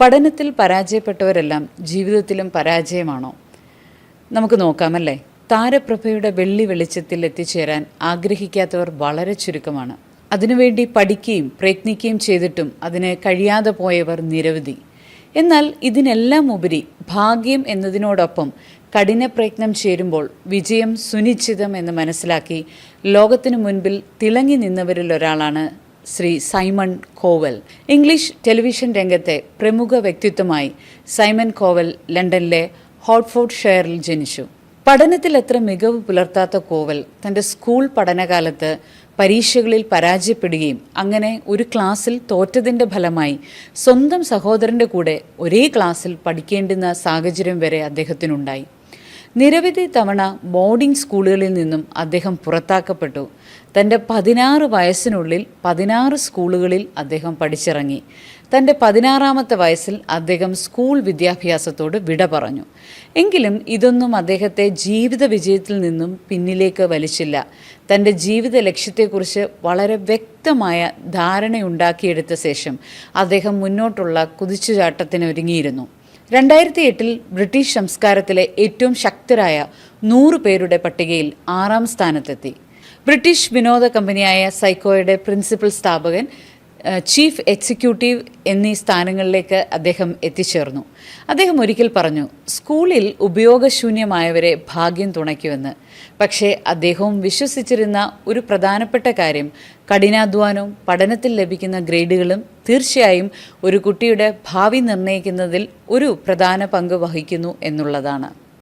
പഠനത്തിൽ പരാജയപ്പെട്ടവരെല്ലാം ജീവിതത്തിലും പരാജയമാണോ? നമുക്ക് നോക്കാമല്ലേ? താരപ്രഭയുടെ വെള്ളി വെളിച്ചത്തിൽ എത്തിച്ചേരാൻ ആഗ്രഹിക്കാത്തവർ വളരെ ചുരുക്കമാണ്. അതിനുവേണ്ടി പഠിക്കുകയും പ്രയത്നിക്കുകയും ചെയ്തിട്ടും അതിന് കഴിയാതെ പോയവർ നിരവധി. എന്നാൽ ഇതിനെല്ലാം ഉപരി ഭാഗ്യം എന്നതിനോടൊപ്പം കഠിന പ്രയത്നം ചേരുമ്പോൾ വിജയം സുനിശ്ചിതം എന്ന് മനസ്സിലാക്കി ലോകത്തിനു മുൻപിൽ തിളങ്ങി നിന്നവരിൽ ഒരാളാണ് Shri Simon Cowell. English television രംഗത്തെ പ്രമുഖ വ്യക്തിത്വമായി സൈമൺ കോവൽ ലണ്ടനിലെ ഹോട്ട്ഫോർഡ് ഷെയറിൽ ജനിച്ചു. പഠനത്തിൽ എത്ര മികവ് പുലർത്താത്ത കോവൽ തന്റെ സ്കൂൾ പഠനകാലത്ത് പരീക്ഷകളിൽ പരാജയപ്പെടുകയും അങ്ങനെ ഒരു ക്ലാസ്സിൽ തോറ്റതിന്റെ ഫലമായി സ്വന്തം സഹോദരന്റെ കൂടെ ഒരേ ക്ലാസ്സിൽ പഠിക്കേണ്ടുന്ന സാഹചര്യം വരെ അദ്ദേഹത്തിനുണ്ടായി. നിരവധി തവണ ബോർഡിംഗ് സ്കൂളുകളിൽ നിന്നും അദ്ദേഹം പുറത്താക്കപ്പെട്ടു. തന്റെ പതിനാറ് വയസ്സിനുള്ളിൽ പതിനാറ് സ്കൂളുകളിൽ അദ്ദേഹം പഠിച്ചിറങ്ങി. തന്റെ പതിനാറാമത്തെ വയസ്സിൽ അദ്ദേഹം സ്കൂൾ വിദ്യാഭ്യാസത്തോട് വിട പറഞ്ഞു. എങ്കിലും ഇതൊന്നും അദ്ദേഹത്തെ ജീവിത വിജയത്തിൽ നിന്നും പിന്നിലേക്ക് വലിച്ചില്ല. തന്റെ ജീവിത ലക്ഷ്യത്തെക്കുറിച്ച് വളരെ വ്യക്തമായ ധാരണയുണ്ടാക്കിയെടുത്ത ശേഷം അദ്ദേഹം മുന്നോട്ടുള്ള കുതിച്ചുചാട്ടത്തിന് ഒരുങ്ങിയിരുന്നു രണ്ടായിരത്തി എട്ടിൽ ബ്രിട്ടീഷ് സംസ്കാരത്തിലെ ഏറ്റവും ശക്തരായ നൂറ് പേരുടെ പട്ടികയിൽ ആറാം സ്ഥാനത്തെത്തി. ബ്രിട്ടീഷ് വിനോദ കമ്പനിയായ സൈക്കോയുടെ പ്രിൻസിപ്പൽ സ്ഥാപകൻ ചീഫ് എക്സിക്യൂട്ടീവ് എന്നീ സ്ഥാനങ്ങളിലേക്ക് അദ്ദേഹം എത്തിച്ചേർന്നു. അദ്ദേഹം ഒരിക്കൽ പറഞ്ഞു സ്കൂളിൽ ഉപയോഗശൂന്യമായവരെ ഭാഗ്യം തുണയ്ക്കുമെന്ന്. പക്ഷേ അദ്ദേഹവും വിശ്വസിച്ചിരുന്ന ഒരു പ്രധാനപ്പെട്ട കാര്യം കഠിനാധ്വാനവും പഠനത്തിൽ ലഭിക്കുന്ന ഗ്രേഡുകളും തീർച്ചയായും ഒരു കുട്ടിയുടെ ഭാവി നിർണയിക്കുന്നതിൽ ഒരു പ്രധാന പങ്ക് വഹിക്കുന്നു എന്നുള്ളതാണ്.